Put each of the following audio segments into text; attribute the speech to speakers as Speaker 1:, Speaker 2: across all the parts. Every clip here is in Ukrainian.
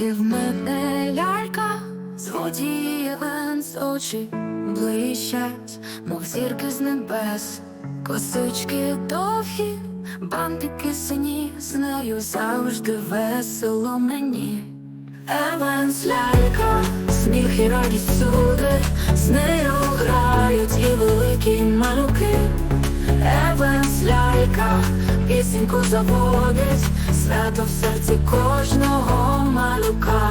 Speaker 1: І в мене лялька, злодії з очі блищать, мов зірки з небес, косички довгі, бантики сині, з нею завжди весело мені. Еванс лялька, сміх і радість всюди, з нею грають і великі малюки. Еванс лялька, пісеньку заводить, свято в серці кожного малюка.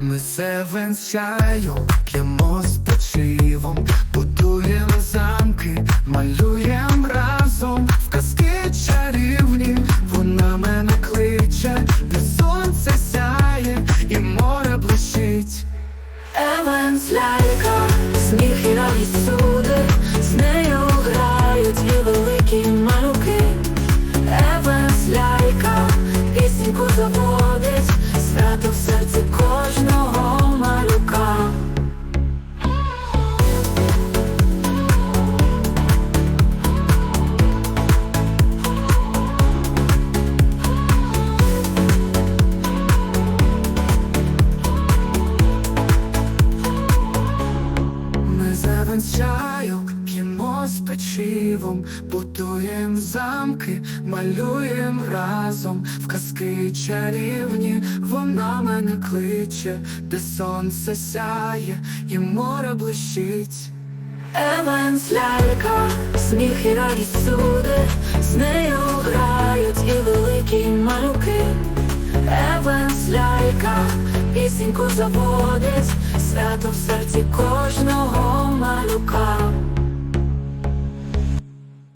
Speaker 2: Ми севен з чаю, п'ємо з печивом, будуємо замки, малюємо разом в казки чарівні, вона мене кличе, де сонце сяє і море блищить.
Speaker 1: Еванс лялька,
Speaker 2: Зевен з чайок, з печивом, будуємо замки, малюємо разом. В казки чарівні, вона мене кличе, де сонце сяє і море блищить.
Speaker 1: Еванс лялька, сміх і радість всюди, з нею грають і великі малюки. Еванс лялька, пісеньку заводить, свято в серці кожного малюка.